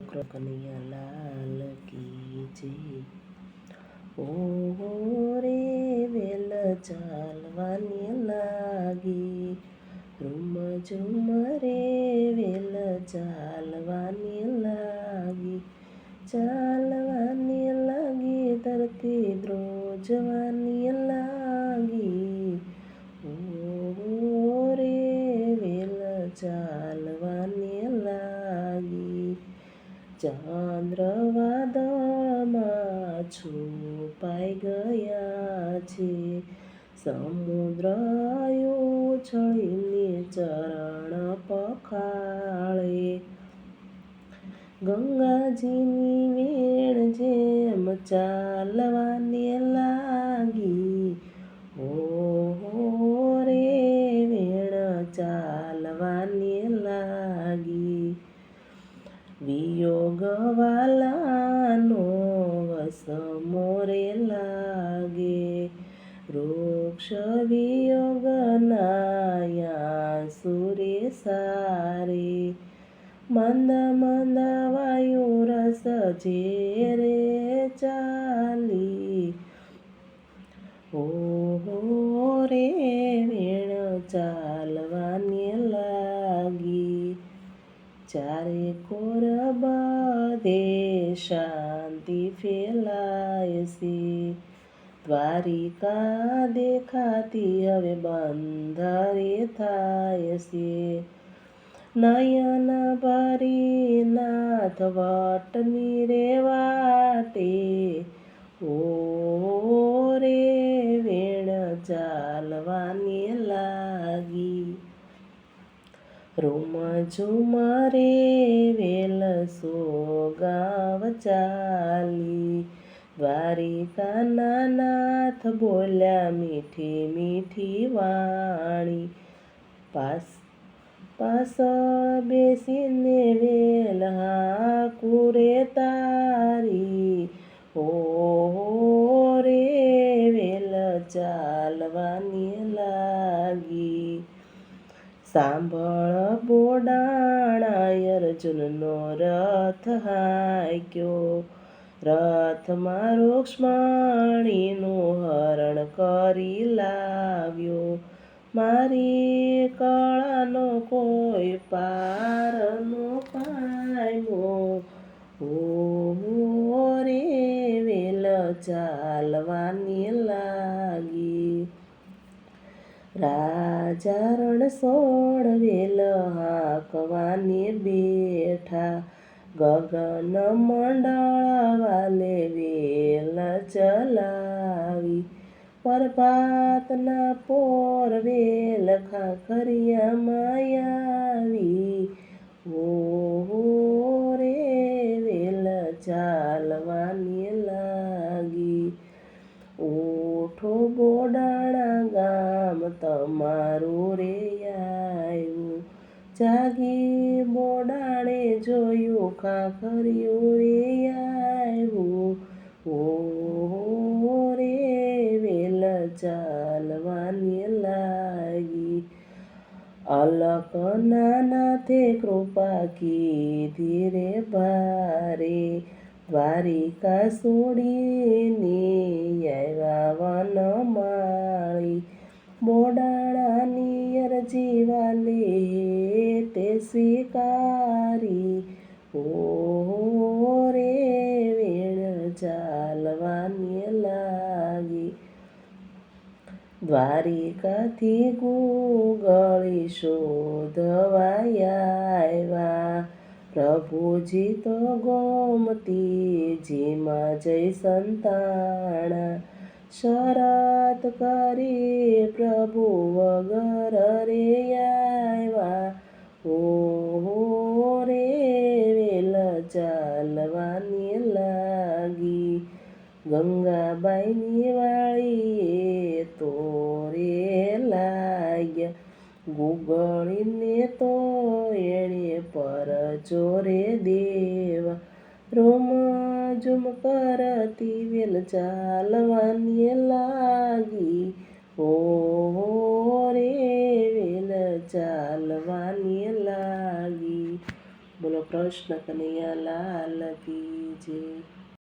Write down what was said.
કનૈયા લાલ કી જય ઓ રે વેલ ચાલવાની લાગી રૂમ ઝુમ રે વેલ ચાલવાની લાગી ચાલવાની લાગી ધરતી દ્રોજવાની ચંદ્ર વાદળમાં છુપાઈ ગયા છે. સમુદ્ર છળીને ચરણ પખાળે. ગંગાજીની વેણ જેમ ચાલવાની વૃક્ષ વિયોગ નાયા સુરે સારે મંદ મંદ વાયુ રસ રે ચાલી ઓ રે વેણ ચાલવાની લાગી ચારે કોર બધે શાંતિ ફેલાય છે દ્વારિકા દેખાતી હવે બંધરે થાય છે. નયન ભરી નાથ વટની રે વાટે. ઓ રે વેણ ચાલવાની લાગી. રૂમ ઝુમરે વેલ સો ગાવ ચાલી. દ્વારિકાના નાથ બોલ્યા મીઠી મીઠી વાણી. પાસ પાસ બેસીને વેલ હાકુરે તારી. ઓ રે, વેલ ચાલવાની લાગી. સાંભળ બોડાણા, અર્જુનનો રથ હાક્યો. રથમાં રૂક્ષ્મણીનું હરણ કરી લાવ્યો. મારી કળાનો કોઈ પારનો પામ્યો. ઓ રે વેલ ચાલવાની લાગી. રાજા સોળ વેલ હાંકવાની બેઠા. ગગન મંડળ વાલે વેલ ચલાવી પરપાતના પોર વેલ ખાખરિયા માયાવી ઓ જોયું ખાખર્યું રે આવ્યું ઓ રે વેલ ચાલવાની લાગી અલક નાનાથે કૃપા કીધી રે ભારે દ્વારિકા છોડીને આવ્યા વન માળી બોડાણાની અરજી વાલે સ્વીકારી. ઓ રે વેણ ચાલવાની લાગી. દ્વારિકાથી ગુગળી શોધવાયા પ્રભુજી તો ગોમતીજીમાં જય સંતાણા. શરત કરી પ્રભુ વગર રે ગંગાબાઈની વાળીએ તોરે લાગ્યા. ગુગળીને તો એણે પર ચોરે દેવા. રોમ ઝુમ કરતી વેલ ચાલવાની લાગી. ઓ રે, વેલ ચાલવાની લાગી. બોલો કૃષ્ણ કનૈયા લાલ કી જય